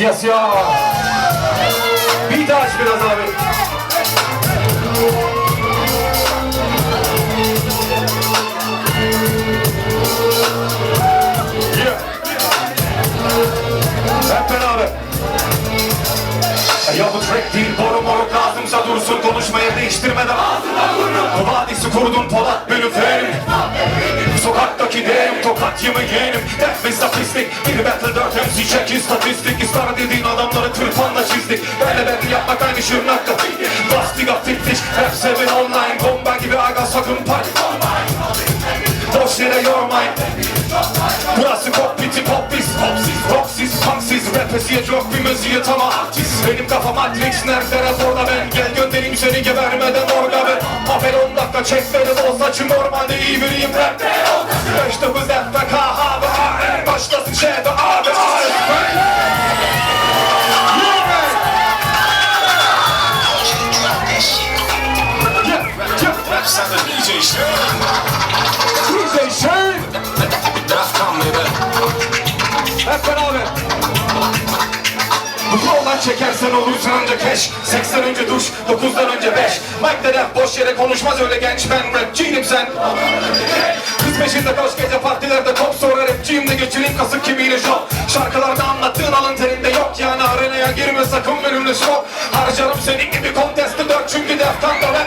Yes ya. Bir daha aç biraz abi. Yeah. Hep beraber. Ya bu track değil boru moruk lazımsa dursun konuşmaya değiştirmeden ağzına Bu vadisi kurdum Polat tokat yemi yeğenim. Dert ve statistik. Bir battle 4 MC check istatistik İstar dediğin adamları tırpanla çizdik. Böyle battle yapmak aynı şırnakta Lastik atiktik Rap 7 online. Bomba gibi aga sakın panik Boş yere yormayın. Burası kokpiti popis. Roksiz, punksiz Rapesiye çok bir müziği tam artist. Benim kafa matrix. Nerflere zorla ben? Gel göndereyim seni gebermeden orga ben. Apel 10 dakika çek beni bol saçım Normalde iyi biriyim rapte 5-9 FBK abi abi Başlasın şeyde abi abi Yeah, yeah. Rap sound of DJ Shane. DJ Shane Punk baby. Hep beraber. Bu flow'dan çekersen olursun önce keş 80 önce duş, 9'dan önce 5 Mike'de rap boş yere konuşmaz öyle genç ben rapçiyim sen Kız peşinde koş gece partilerde geçireyim kasık kimiyle şov. Şarkılarda anlattığın alın terinde yok. Yani arenaya girme sakın benimle şov. Harcarım senin gibi kontesti dört çünkü deftan da rap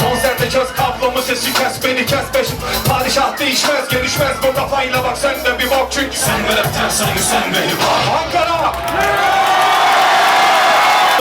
Konserde çöz kablomu sesi kes beni kes beş Padişah değişmez gelişmez. Bu kafayla bak sen de bir bok çünkü. Sen de rapten sanki sen beni bağ. Ankara